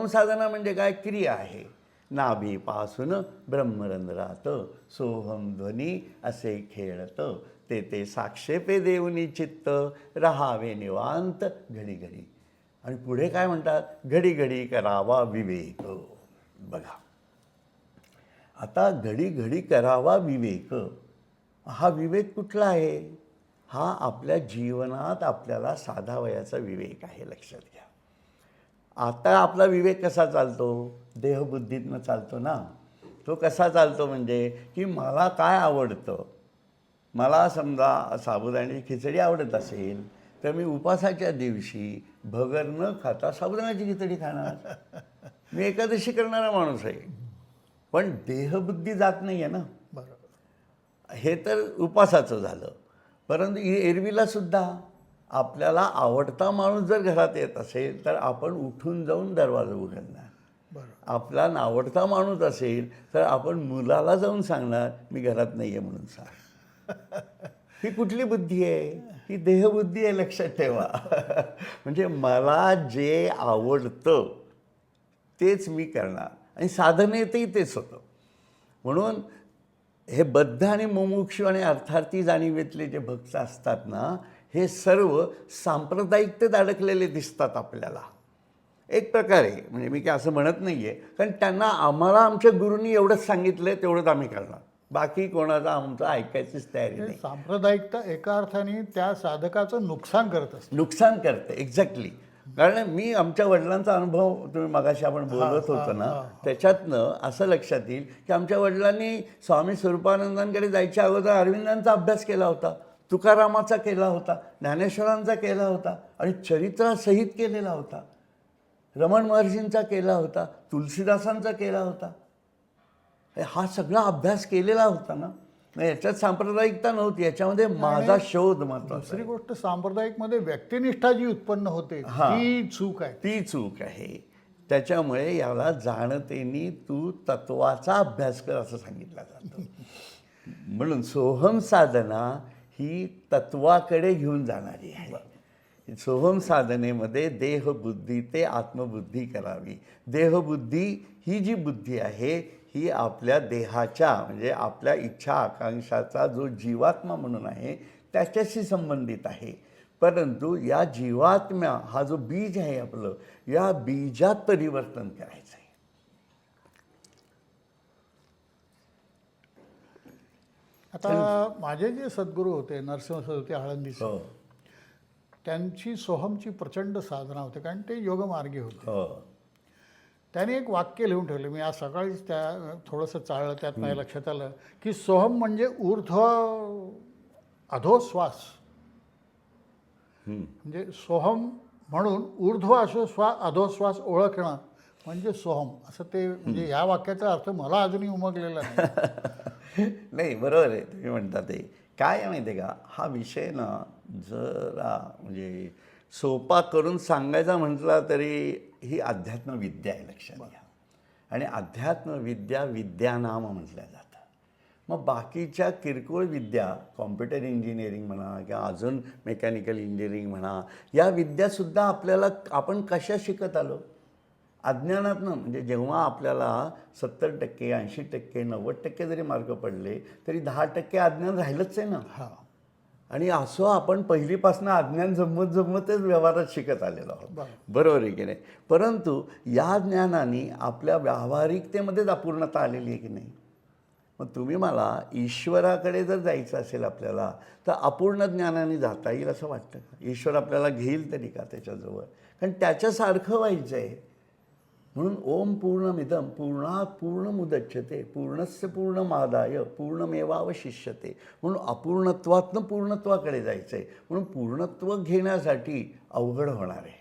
सोहम साधना म्हणजे काय? क्रिया आहे. नाभीपासून ब्रह्मरंध्रात सोहम ध्वनी असे खेळत ते ते साक्षेपे देऊनी चित्त रहावे निवांत घडी घडी आणि पुढे काय म्हणतात? घडी घडी करावा विवेक. बघा. आता घडी घडी करावा विवेक हा विवेक कुठला आहे? हा आपल्या जीवनात आपल्याला साधावयाचा विवेक आहे लक्षात घ्या. आता आपला विवेक कसा चालतो? देहबुद्धीतनं चालतो ना. तो कसा चालतो म्हणजे की मला काय आवडतं? मला समजा साबुदाण्याची खिचडी आवडत असेल तर मी उपासाच्या दिवशी भगर न खाता साबुदाण्याची खिचडी खाणार. मी एकादशी करणारा माणूस आहे. पण देहबुद्धी जात नाही आहे ना. बरोबर. हे तर उपासाचं झालं. परंतु एरवीला सुद्धा आपल्याला आवडता माणूस जर घरात येत असेल तर आपण उठून जाऊन दरवाजा उघडणार. आपला नावडता माणूस असेल तर आपण मुलाला जाऊन सांगणार मी घरात नाही आहे म्हणून सांग. ही कुठली बुद्धी आहे? ही देहबुद्धी आहे लक्षात ठेवा. म्हणजे मला जे आवडतं तेच मी करणार. आणि साधनेतही तेच होतं. म्हणून हे बद्ध आणि मुमुक्षू आणि अर्थार्थी जाणीवेतले जे भक्त असतात ना हे सर्व सांप्रदायिकतेत अडकलेले दिसतात आपल्याला. एक प्रकारे म्हणजे मी काय असं म्हणत नाही आहे कारण त्यांना आम्हाला आमच्या गुरूंनी एवढंच सांगितलं तेवढंच आम्ही करणार. बाकी कोणाचं आमचं ऐकायचीच तयारी नाही. सांप्रदायिकता एका अर्थाने त्या साधकाचं नुकसान करत असते. नुकसान करते एक्झॅक्टली कारण मी आमच्या वडिलांचा अनुभव तुम्ही मगाशी आपण बोलत होतो ना त्याच्यातनं असं लक्षात येईल की आमच्या वडिलांनी स्वामी स्वरूपानंदांकडे जायच्या अगोदर अरविंदांचा अभ्यास केला होता. तुकारामाचा केला होता ज्ञानेश्वरांचा केला होता आणि चरित्रासहित केलेला होता. रमण महर्षींचा केला होता तुलसीदासांचा केला होता. हे सगळा अभ्यास केलेला होता ना? नाही, याच्यात सांप्रदायिकता नव्हती याच्यामध्ये माझा शोध महत्त्वाचा दुसरी गोष्ट सांप्रदायिकमध्ये व्यक्तिनिष्ठा जी उत्पन्न होते ती चूक आहे. ती चूक आहे. त्याच्यामुळे याला जाणतेनी तू तत्वाचा अभ्यास कर असं सांगितलं जातं. म्हणून सोहम साधना ही तत्वाकडे घेऊन जाणारी आहे. सोहम साधनेमध्ये देहबुद्धी ते आत्मबुद्धी करावी. देहबुद्धी ही जी बुद्धी आहे ही आपल्या देहाच्या म्हणजे आपल्या इच्छा आकांक्षाचा जो जीवात्मा म्हणून आहे त्याच्याशी संबंधित आहे. परंतु या जीवात्म्या हा जो बीज आहे आपलं या बीजात परिवर्तन करायचं आहे आता माझे जे सद्गुरू होते नरसिंह सदोते आळंदीचे हो. त्यांची सोहमची प्रचंड साधना होते कारण ते योगमार्गी होते. हो. त्याने एक वाक्य लिहून ठेवलं मी आज सकाळीच त्या थोडंसं चाळलं त्यात माझ्या लक्षात आलं की सोहम म्हणजे ऊर्ध्व अधोश्वास. म्हणजे सोहम म्हणून ऊर्ध्व असो श्वा अधोश्वास ओळखणं म्हणजे सोहम. असं ते म्हणजे या वाक्याचा अर्थ मला अजूनही उमगलेला नाही. नाही बरोबर आहे. तुम्ही म्हणता ते. काय माहिती आहे का? हा विषय ना जरा म्हणजे सोपा करून सांगायचा म्हटला तरी ही अध्यात्म विद्या आहे लक्षात घ्या. आणि अध्यात्म विद्या विद्यानाम म्हटल्या जातं मग बाकीच्या किरकोळ विद्या कॉम्प्युटर इंजिनिअरिंग म्हणा किंवा अजून मेकॅनिकल इंजिनिअरिंग म्हणा या विद्यासुद्धा आपल्याला आपण कशा शिकत आलो? अज्ञानातनं म्हणजे जेव्हा आपल्याला सत्तर टक्के ऐंशी टक्के नव्वद टक्के जरी मार्क पडले तरी दहा टक्के अज्ञान राहिलंच आहे ना. हा. आणि असं आपण पहिलीपासून अज्ञान जमत जमतच व्यवहारात शिकत आलेलो आहोत. बरं. बरोबर आहे की नाही? परंतु या ज्ञानाने आपल्या व्यावहारिकतेमध्येच अपूर्णता आलेली आहे की नाही? मग तुम्ही मला ईश्वराकडे जर जायचं असेल आपल्याला तर अपूर्ण ज्ञानाने जाता येईल असं वाटतं का? ईश्वर आपल्याला घेईल तरी का त्याच्याजवळ? कारण त्याच्यासारखं व्हायचं आहे म्हणून ओम पूर्णमिदम पूर्णात पूर्ण मुदच्छते पूर्णस्य पूर्णमादाय पूर्णमेवावशिष्यते. म्हणून अपूर्णत्वातनं पूर्णत्वाकडे जायचं आहे म्हणून पूर्णत्व घेण्यासाठी अवघड होणार आहे.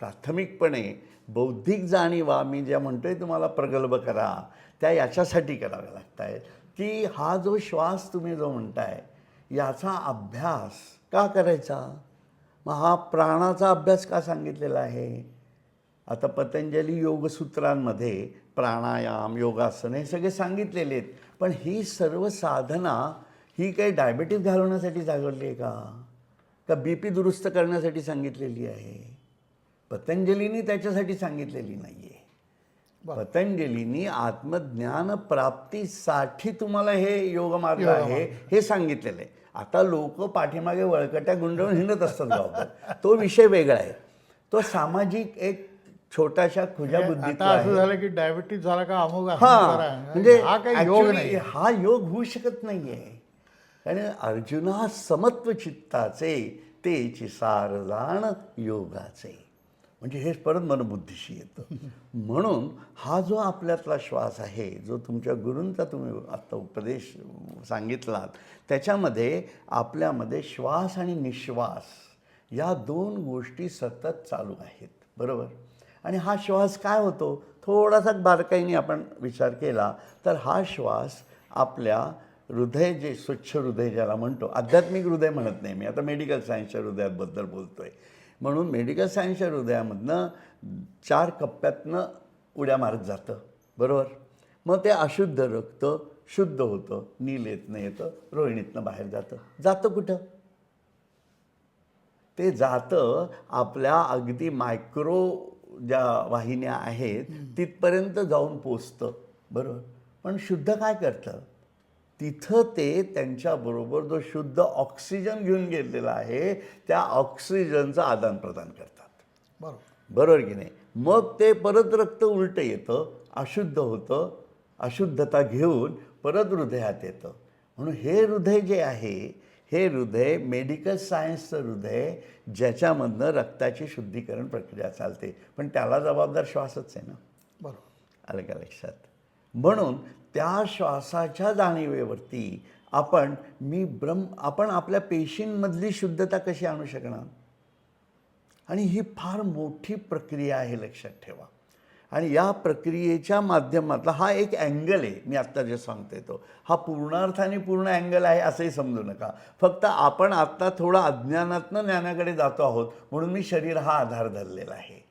प्राथमिकपणे बौद्धिक जाणीवा मी ज्या म्हणतोय तुम्हाला प्रगल्भ करा त्या याच्यासाठी कराव्या लागत आहेत की हा जो श्वास तुम्ही जो म्हणताय याचा अभ्यास का करायचा? मग हा प्राणाचा अभ्यास का सांगितलेला आहे? आता पतंजली योगसूत्रांमध्ये प्राणायाम योगासन हे सगळे सांगितलेले आहेत. पण ही सर्व साधना ही काही डायबिटीज घालवण्यासाठी जागवली आहे का? का बी पी दुरुस्त करण्यासाठी सांगितलेली आहे? पतंजलीनी त्याच्यासाठी सांगितलेली नाही आहे पतंजलीनी आत्मज्ञान प्राप्तीसाठी तुम्हाला हे योग मार्ग आहे हे सांगितलेलं आहे. आता लोक पाठीमागे वळकट्या गुंडळून हिंडत असतात गावात तो विषय वेगळा आहे. तो सामाजिक एक छोटाशा खुजा बुद्धीचा आता असं झालं की डायबिटीज झाला का अमुक हा. म्हणजे हा काही योग नाही. हा योग होऊ शकत नाहीये. आणि अर्जुना समत्व चित्ताचे तेची सार जाण योगाचे. म्हणजे हे परत मनबुद्धीशी येतं. म्हणून हा जो आपल्यातला श्वास आहे जो तुमच्या गुरूंचा तुम्ही आत्ता उपदेश सांगितलात त्याच्यामध्ये आपल्यामध्ये श्वास आणि निश्वास या दोन गोष्टी सतत चालू आहेत. बरोबर? आणि हा श्वास काय होतो? थोडासा बारकाईने आपण विचार केला तर हा श्वास आपल्या हृदय जे स्वच्छ हृदय ज्याला म्हणतो आध्यात्मिक हृदय म्हणत नाही मी. आता मेडिकल सायन्सच्या हृदयाबद्दल बोलतो आहे म्हणून मेडिकल सायन्सच्या हृदयामधनं चार कप्प्यातनं उड्या मारत जातं. बरोबर? मग ते अशुद्ध रक्त शुद्ध होतं नीलेतनं येतं रोहिणीतनं बाहेर जातं. जातं कुठं? ते जातं आपल्या अगदी मायक्रो ज्या वाहिन्या आहेत तिथपर्यंत जाऊन पोचतं. बरोबर? पण शुद्ध काय करतं? तिथं ते त्यांच्याबरोबर जो शुद्ध ऑक्सिजन घेऊन गेलेला आहे त्या ऑक्सिजनचं आदान प्रदान करतात. बरोबर. बरोबर की नाही? मग ते परत रक्त उलटं येतं अशुद्ध होतं अशुद्धता घेऊन परत हृदयात येतं. म्हणून हे हृदय जे आहे हे हृदय मेडिकल सायन्सचं हृदय ज्याच्यामधनं रक्ताची शुद्धीकरण प्रक्रिया चालते. पण त्याला जबाबदार श्वासच आहे ना. बरोबर. आलं का लक्षात? म्हणून त्या श्वासाच्या जाणीवेवरती आपण मी ब्रह्म आपण आपल्या पेशींमधली शुद्धता कशी आणू शकणार? आणि ही फार मोठी प्रक्रिया आहे लक्षात ठेवा. आणि या प्रक्रियेच्या माध्यमातला हा एक अँगल आहे मी आत्ता जे सांगते तो. हा पूर्णार्थाने पूर्ण अँगल आहे असंही समजू नका. फक्त आपण आत्ता थोडा अज्ञानातनं ज्ञानाकडे जातो आहोत म्हणून मी शरीर हा आधार धरलेला आहे.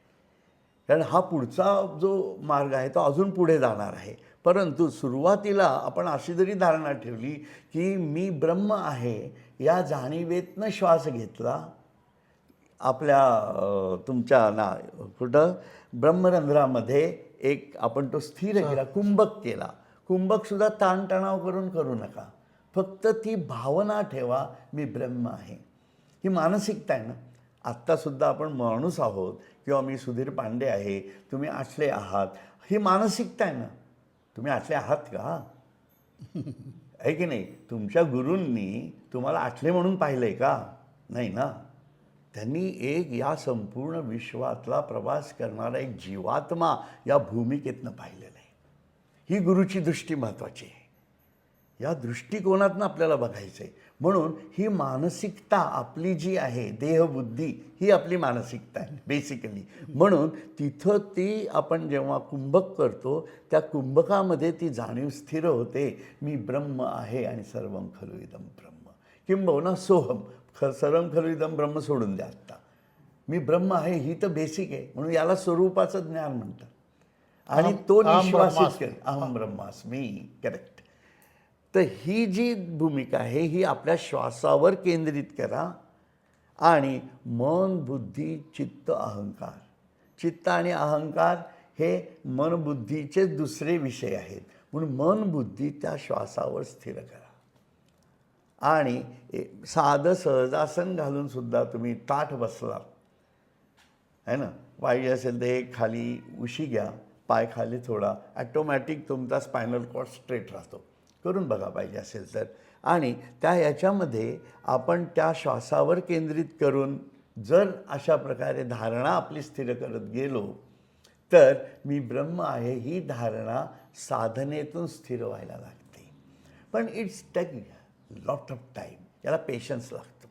कारण हा पुढचा जो मार्ग आहे तो अजून पुढे जाणार आहे. परंतु सुरुवातीला आपण अशी जरी धारणा ठेवली की मी ब्रह्म आहे या जाणीवेतनं श्वास घेतला आपल्या तुमच्या ना कुठं? ब्रह्मरंध्रामध्ये एक आपण तो स्थिर केला कुंभक केला. कुंभकसुद्धा ताणतणाव करून करू नका. फक्त ती भावना ठेवा मी ब्रह्म आहे. ही मानसिकता आहे ना. आत्तासुद्धा आपण माणूस आहोत किंवा मी सुधीर पांडे आहे तुम्ही आठले आहात. ही मानसिकता आहे ना. तुम्ही आठले आहात का? आहे की नाही? तुमच्या गुरूंनी तुम्हाला आठले म्हणून पाहिलंय का? नाही ना. त्यांनी एक या संपूर्ण विश्वातला प्रवास करणारा एक जीवात्मा या भूमिकेतनं पाहिलेलं आहे. ही गुरुची दृष्टी महत्त्वाची आहे. या दृष्टिकोनातनं आपल्याला बघायचं आहे. म्हणून ही मानसिकता आपली जी आहे देहबुद्धी ही आपली मानसिकता आहे बेसिकली म्हणून तिथं ती आपण जेव्हा कुंभक करतो त्या कुंभकामध्ये ती जाणीव स्थिर होते. मी ब्रह्म आहे आणि सर्वम खलु इदम ब्रह्म. किंबहुना सोहम ख सर्वम खलु इदम ब्रह्म सोडून द्या आत्ता. मी ब्रह्म आहे ही तर बेसिक आहे. म्हणून याला स्वरूपाचं ज्ञान म्हणतात. आणि तो निश्वासित अहम ब्रह्मास्मी करेक्ट तर ही जी भूमिका आहे ही आपल्या श्वासावर केंद्रित करा. आणि मन बुद्धी चित्त अहंकार. चित्त आणि अहंकार हे मन बुद्धीचे दुसरे विषय आहेत. म्हणून मन बुद्धी त्या श्वासावर स्थिर करा. आणि साधं सहजासन घालून सुद्धा तुम्ही ताठ बसला आहे ना? पाहिजे असेल तर हे खाली उशी घ्या पाय खाली थोडा. ॲटोमॅटिक तुमचा स्पायनल कॉर्ड स्ट्रेट राहतो. करून बघा पाहिजे असेल तर. आणि त्या याच्यामध्ये आपण त्या श्वासावर केंद्रित करून जर अशा प्रकारे धारणा आपली स्थिर करत गेलो तर मी ब्रह्म आहे ही धारणा साधनेतून स्थिर व्हायला लागते. पण it's take lot of time याला पेशन्स लागतो.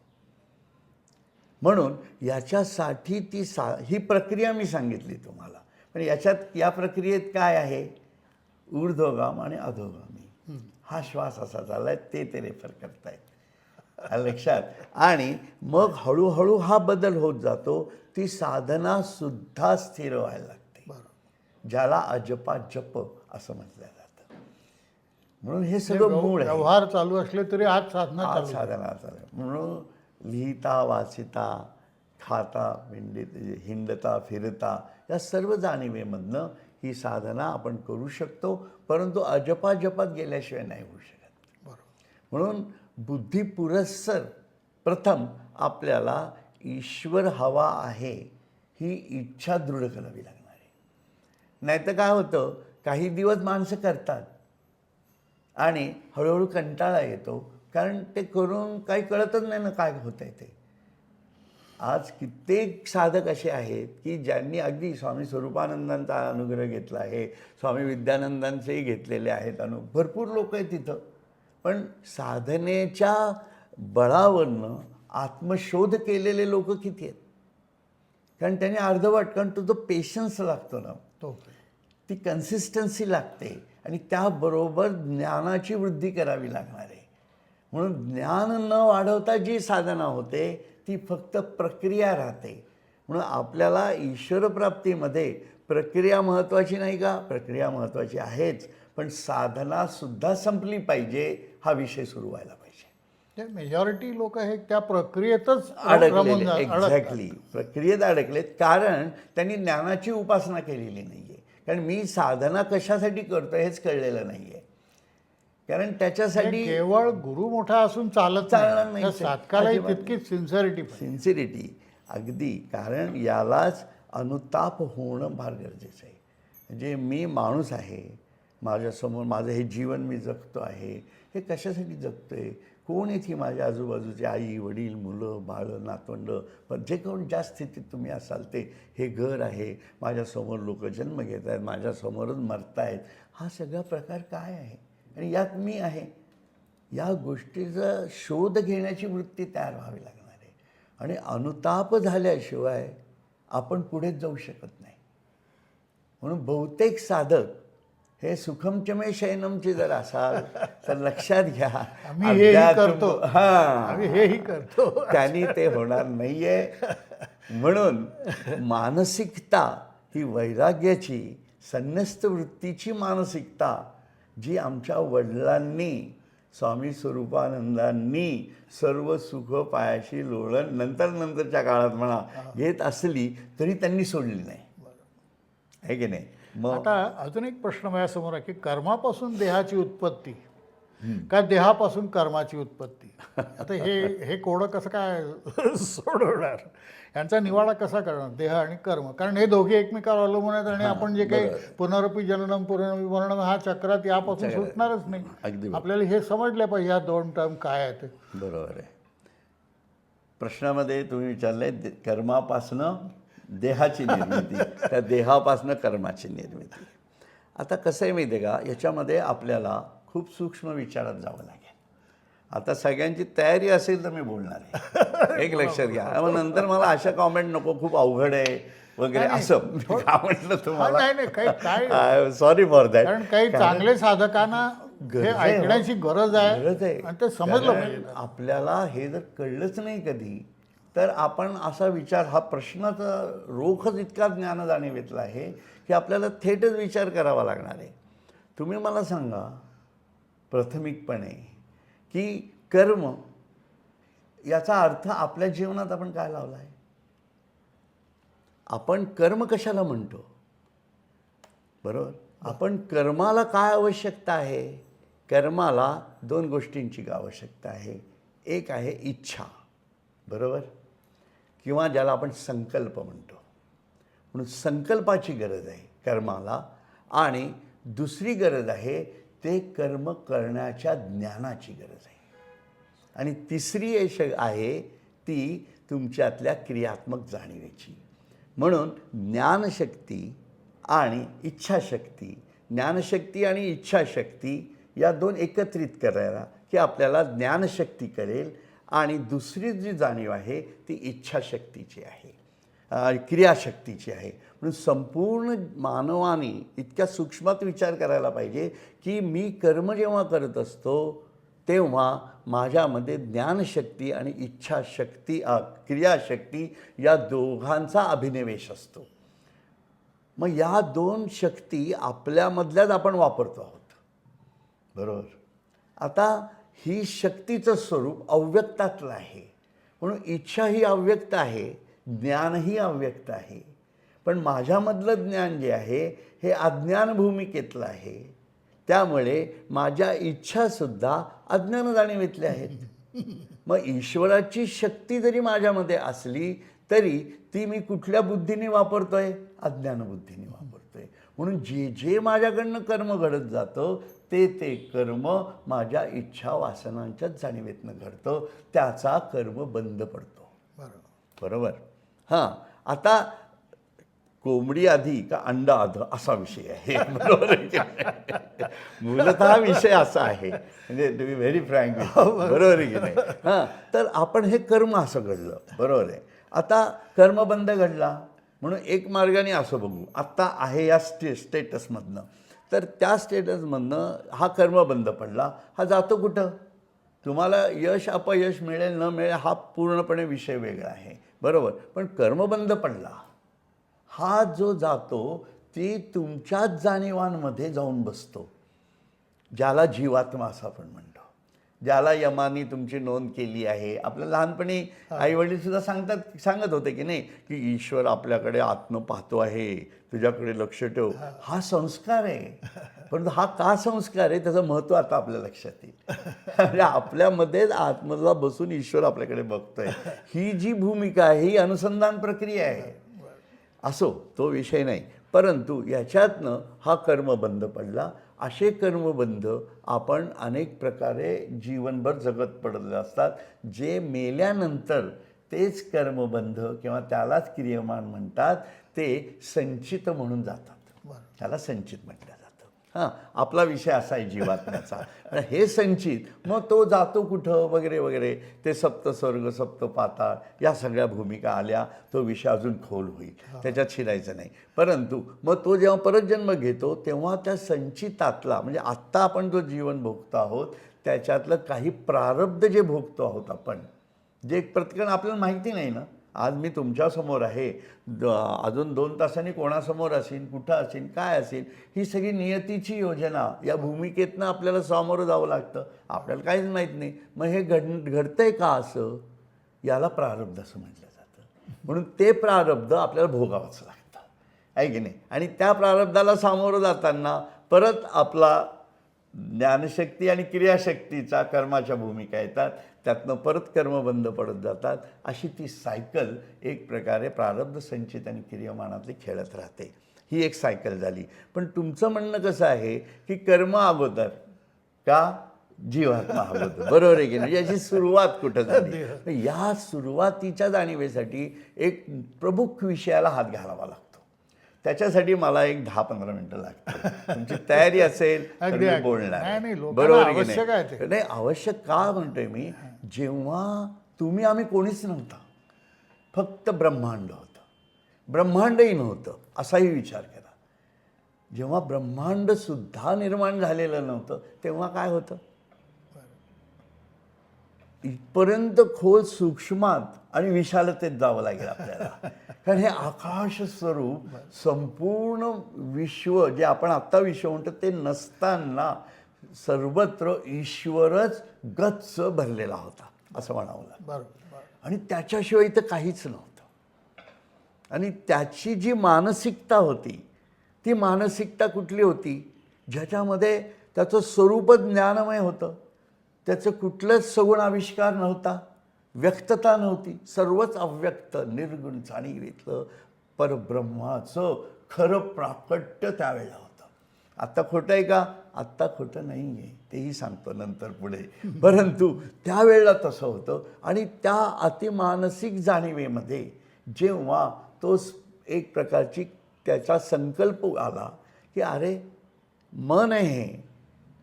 म्हणून याच्यासाठी ती सा ही प्रक्रिया मी सांगितली तुम्हाला. पण याच्यात या प्रक्रियेत काय आहे? ऊर्ध्वगाम आणि अधोगामी. हा श्वास असा चालला आहे ते ते रेफर करतायत. लक्षात. आणि मग हळूहळू हा बदल होत जातो ती साधना सुद्धा स्थिर व्हायला लागते. ज्याला अजपा जप असं म्हटलं म्हणून हे सगळं मूळ आहे. व्यवहार चालू असले तरी आज साधना आज चालू साधना चालू म्हणून लिहिता वाचिता खाता हिंडित हिंडता फिरता या सर्व जाणीवेमधनं ही साधना आपण करू शकतो परंतु अजपाजपात गेल्याशिवाय नाही होऊ शकत. बरोबर. म्हणून बुद्धी पुरस्सर प्रथम आपल्याला ईश्वर हवा आहे ही इच्छा दृढ करावी लागणार आहे. नाहीतर काय होतं काही दिवस माणसं करतात. आणि हळूहळू कंटाळा येतो कारण ते करून काही कळतच नाही ना काय होत आहे ते. आज कित्येक साधक असे आहेत की ज्यांनी अगदी स्वामी स्वरूपानंदांचा अनुग्रह घेतला आहे स्वामी विद्यानंदांचेही घेतलेले आहेत अनु भरपूर लोक आहेत तिथं. पण साधनेच्या बळावरनं आत्मशोध केलेले लोक किती आहेत? कारण त्याने अर्धवट कारण तो जो पेशन्स लागतो ना. तो. ती कन्सिस्टन्सी लागते. आणि त्याबरोबर ज्ञानाची वृद्धी करावी लागणार आहे. म्हणून ज्ञान न वाढवता जी साधना होते ती फक्त प्रक्रिया राहते. म्हणून आपल्याला ईश्वरप्राप्तीमध्ये प्रक्रिया महत्त्वाची नाही का? प्रक्रिया महत्त्वाची आहेच. पण साधनासुद्धा संपली पाहिजे हा विषय सुरू व्हायला पाहिजे. मेजॉरिटी लोक हे त्या प्रक्रियेतच अडकतात. एक्झॅक्टली प्रक्रियेत अडकलेत. कारण त्यांनी ज्ञानाची उपासना केलेली नाही कारण मी साधना कशासाठी करतो हेच कळलेलं नाही आहे कारण त्याच्यासाठी केवळ गुरु मोठा असून चालत चालणार नाही. साधकालाही तितकीच सिन्सिअरिटी पाहिजे सिन्सिरिटी अगदी. कारण यालाच अनुताप होणं फार गरजेचं आहे. म्हणजे मी माणूस आहे माझ्यासमोर माझं हे जीवन मी जगतो आहे हे कशासाठी जगतो आहे कोण येथे माझ्या आजूबाजूचे आई वडील मुलं बाळं नातवंडं? पण जे कोण ज्या स्थितीत तुम्ही असाल ते हे घर आहे माझ्यासमोर लोक जन्म घेत आहेत माझ्यासमोरच मरतायत हा सगळा प्रकार काय आहे? आणि यात मी आहे. या गोष्टीचा शोध घेण्याची वृत्ती तयार व्हावी लागणार आहे. आणि अनुताप झाल्याशिवाय आपण पुढे जाऊ शकत नाही. म्हणून बहुतेक साधक हे सुखमचमे शयनमचे जर असाल तर लक्षात घ्या. आम्ही करतो. हां. आम्ही हेही करतो. त्यांनी ते होणार नाहीये. म्हणून मानसिकता ही वैराग्याची संन्यस्त वृत्तीची मानसिकता जी आमच्या वडिलांनी स्वामी स्वरूपानंदांनी सर्व सुख पायाशी लोळण नंतर नंतरच्या काळात म्हणा घेत असली तरी त्यांनी सोडली नाही. आहे की नाही? आता अजून एक प्रश्न माझ्यासमोर आहे की कर्मापासून देहाची उत्पत्ती का देहापासून कर्माची उत्पत्ती? आता हे हे कोडं कसं काय सोडवणार? यांचा निवाडा कसा करणार देह आणि कर्म? कारण हे दोघे एकमेकावर अवलंबून आहेत आणि आपण जे काही पुनरपी जननम पुनरपी मरणम हा चक्रात यापासून सुटणारच नाही. आपल्याला हे समजलं पाहिजे या दोन टर्म काय आहेत. बरोबर आहे. प्रश्नामध्ये तुम्ही विचारलंय दे- कर्मापासनं देहाची निर्मिती त्या देहापासनं कर्माची निर्मिती. आता कसं आहे माहिती आहे का? याच्यामध्ये आपल्याला खूप सूक्ष्म विचारात जावं लागेल. आता सगळ्यांची तयारी असेल तर मी बोलणार आहे. एक लक्षात घ्या. मग नंतर मला अशा कॉमेंट नको खूप अवघड आहे वगैरे असं. म्हटलं तुम्हाला? Sorry for that. कारण काही चांगले साधकांना गरज आहे. ऐकण्याची गरज गरज आहे. आहे आणि ते समजलं आपल्याला हे जर कळलंच नाही कधी तर आपण असा विचार हा प्रश्नाचा रोखच इतका ज्ञान जाणीवेतला आहे की आपल्याला थेटच विचार करावा लागणार आहे. तुम्ही मला सांगा प्राथमिकपणे की कर्म याचा अर्थ आपल्या जीवनात आपण काय लावला आहे? आपण कर्म कशाला म्हणतो? बरोबर? आपण कर्माला काय आवश्यकता आहे? कर्माला दोन गोष्टींची आवश्यकता आहे. एक आहे इच्छा. बरोबर? किंवा ज्याला आपण संकल्प म्हणतो. म्हणून संकल्पाची गरज आहे कर्माला आणि दुसरी गरज आहे ते कर्म करण्याच्या ज्ञानाची गरज आहे. आणि तिसरी अश आहे ती तुमच्यातल्या क्रियात्मक जाणीवेची. म्हणून ज्ञानशक्ती आणि इच्छाशक्ती ज्ञानशक्ती आणि इच्छाशक्ती या दोन एकत्रित करायला की आपल्याला ज्ञानशक्ती करेल आणि दुसरी जी जाणीव आहे ती इच्छाशक्तीची आहे क्रियाशक्तीची आहे. म्हणून संपूर्ण मानवाने इतक्या सूक्ष्मात विचार करायला पाहिजे की मी कर्म जेव्हा करत असतो तेव्हा माझ्यामध्ये ज्ञानशक्ती आणि इच्छाशक्ती क्रियाशक्ती या दोघांचा अभिनिवेश असतो. मग या दोन शक्ती आपल्यामधल्याच आपण वापरतो आहोत. बरोबर? आता ही शक्तीचं स्वरूप अव्यक्तातलं आहे. म्हणून इच्छा ही अव्यक्त आहे ज्ञानही अव्यक्त आहे. पण माझ्यामधलं ज्ञान जे आहे हे अज्ञान भूमिकेतलं आहे. त्यामुळे माझ्या इच्छासुद्धा अज्ञान जाणीवेतल्या आहेत. मग ईश्वराची शक्ती जरी माझ्यामध्ये असली तरी ती मी कुठल्या बुद्धीने वापरतोय? अज्ञान बुद्धीने वापरतोय. म्हणून जे जे माझ्याकडनं कर्म घडत जातं ते ते कर्म माझ्या इच्छा वासनांच्याच जाणीवेतनं घडतं त्याचा कर्म बंद पडतो. बरोबर. बरोबर? हां. आता कोंबडी आधी का अंडा आध असा विषय आहे. बरोबर? मूलतः हा विषय असा आहे. म्हणजे टू बी व्हेरी फ्रँक बरोबर. आहे की नाही? हां. तर आपण हे कर्म असं घडलं. बरोबर आहे. आता कर्मबंध घडला. म्हणून एक मार्गाने असं बघू. आत्ता आहे या स्टे स्टेटसमधनं तर त्या स्टेटसमधनं हा कर्म बंद पडला. हा जातो कुठं? तुम्हाला यश अपयश मिळेल न मिळेल हा पूर्णपणे विषय वेगळा आहे. बरोबर? पण कर्मबंध पडला. हा जो जातो ती तुमच्याच जाणीवांमध्ये जाऊन बसतो. ज्याला जीवात्मा असं आपण म्हणतो. ज्याला यमानी तुमची नोंद केली आहे. आपल्या लहानपणी आईवडील सुद्धा सांगतात सांगत होते की नाही की ईश्वर आपल्याकडे आत्म पाहतो आहे तुझ्याकडे लक्ष ठेव. हा. संस्कार आहे. परंतु हा का संस्कार आहे त्याचं महत्त्व आता आपल्या लक्षात येईल. म्हणजे आपल्यामध्येच आत्मला बसून ईश्वर आपल्याकडे बघतोय. ही जी भूमिका आहे ही अनुसंधान प्रक्रिया आहे. असो तो विषय नाही. परंतु याच्यातनं हा कर्म बंद पडला. असे कर्मबंध आपण अनेक प्रकारे जीवनभर जगत पडले असतात जे मेल्यानंतर तेच कर्मबंध किंवा त्यालाच क्रियमान म्हणतात ते संचित म्हणून जातात. त्याला संचित म्हटलं जातं. हां आपला विषय असा आहे जीवात्म्याचा. हे संचित मग तो जातो कुठं वगैरे वगैरे ते सप्त स्वर्ग सप्त पाताळ या सगळ्या भूमिका आल्या तो विषय अजून खोल होईल. त्याच्यात शिरायचं नाही. परंतु मग तो जेव्हा परत जन्म घेतो तेव्हा त्या संचितातला म्हणजे आत्ता आपण जो जीवन भोगतो आहोत त्याच्यातलं काही प्रारब्ध जे भोगतो आहोत आपण जे प्रत्येकानं आपल्याला माहिती नाही ना? आज मी तुमच्यासमोर आहे. द- अजून दोन तासांनी कोणासमोर असेल कुठं असेल काय असेल ही सगळी नियतीची योजना या भूमिकेतनं आपल्याला सामोरं जावं लागतं. आपल्याला काहीच माहीत नाही. मग हे घड घडतंय का असं? याला प्रारब्ध असं म्हटलं जातं. म्हणून ते प्रारब्ध आपल्याला भोगावंच लागतं. आहे की नाही? आणि त्या प्रारब्धाला सामोरं जाताना परत आपला ज्ञानशक्ती आणि क्रियाशक्तीचा कर्माच्या भूमिका येतात. त्यातनं परत कर्म बंद पडत जातात. अशी ती सायकल एक प्रकारे प्रारब्ध संचित आणि क्रियमानातली खेळत राहते. ही एक सायकल झाली. पण तुमचं म्हणणं कसं आहे की कर्म अगोदर का जीवात्मा अगोदर? बरोबर आहे की नाही? याची सुरुवात कुठं झाली? या सुरुवातीच्या जाणीवेसाठी एक प्रमुख विषयाला हात घालावा लागतो. त्याच्यासाठी मला एक दहा पंधरा मिनिटं लागतात तुमची तयारी असेल तर मी. बोलणार बरोबर नाही? आवश्यक का म्हणतोय मी? जेव्हा तुम्ही आम्ही कोणीच नव्हता. फक्त ब्रह्मांड होतं. ब्रह्मांडही नव्हतं. असाही विचार करा जेव्हा ब्रह्मांड सुद्धा निर्माण झालेलं नव्हतं तेव्हा काय होतं? इथपर्यंत खोल सूक्ष्मात आणि विशालतेत जावं लागेल आपल्याला. कारण हे आकाश स्वरूप संपूर्ण विश्व जे आपण आत्ता विश्व म्हणतो ते नसताना सर्वत्र ईश्वरच गच्च भरलेला होता असं म्हणावं बरोबर. आणि त्याच्याशिवाय इथं काहीच नव्हतं. आणि त्याची जी मानसिकता होती ती मानसिकता कुठली होती? ज्याच्यामध्ये त्याचं स्वरूपच ज्ञानमय होतं. त्याचं कुठलंच सगुण आविष्कार नव्हता. व्यक्तता नव्हती. सर्वच अव्यक्त निर्गुण जाणीवीतलं परब्रह्माचं खरं प्राकट्य त्यावेळेला होतं. आत्ता खोटं आहे का? आत्ता खोटं नाही आहे तेही सांगतो नंतर पुढे. परंतु त्यावेळेला तसं होतं आणि त्या अतिमानसिक जाणीवेमध्ये जेव्हा तो एक प्रकारची त्याचा संकल्प आला की अरे मन आहे हे,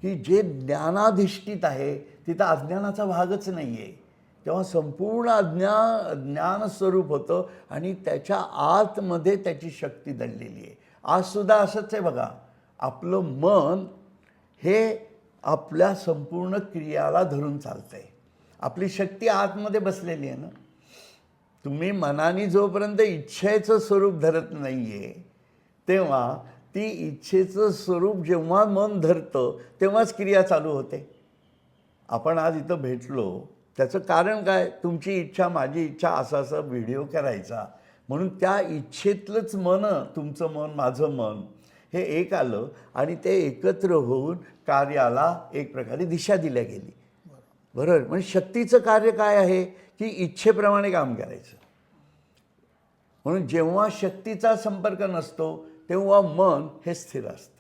की जे ज्ञानाधिष्ठित आहे तिथं अज्ञानाचा भागच नाही आहे तेव्हा संपूर्ण ज्ञा ज्ञान स्वरूप होतं आणि त्याच्या आतमध्ये त्याची शक्ती दडलेली आहे. आजसुद्धा असंच आहे बघा. आपलं मन हे आपल्या संपूर्ण क्रियाला धरून चालतं आहे आपली शक्ती आतमध्ये बसलेली आहे ना. तुम्ही मनाने जोपर्यंत इच्छेचं स्वरूप धरत नाही आहे तेव्हा ती इच्छेचं स्वरूप जेव्हा मन धरतं तेव्हाच क्रिया चालू होते. आपण आज इथं भेटलो त्याचं कारण काय? तुमची इच्छा माझी इच्छा असा असा व्हिडिओ करायचा. म्हणून त्या इच्छेतलंच मन तुमचं मन माझं मन हे एक आलं आणि ते एकत्र होऊन कार्याला एक प्रकारे दिशा दिल्या गेली. बरोबर. म्हणजे शक्तीचं कार्य काय आहे? की इच्छेप्रमाणे काम करायचं. म्हणून जेव्हा शक्तीचा संपर्क नसतो तेव्हा मन हे स्थिर असतं.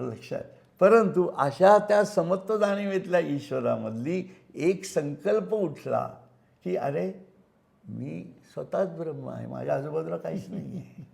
लक्षात? परंतु अशा त्या समत्व जाणीवेतल्या ईश्वरामधली एक संकल्प उठला की अरे मी स्वतःच ब्रह्म आहे माझ्या आजूबाजूला काहीच नाही आहे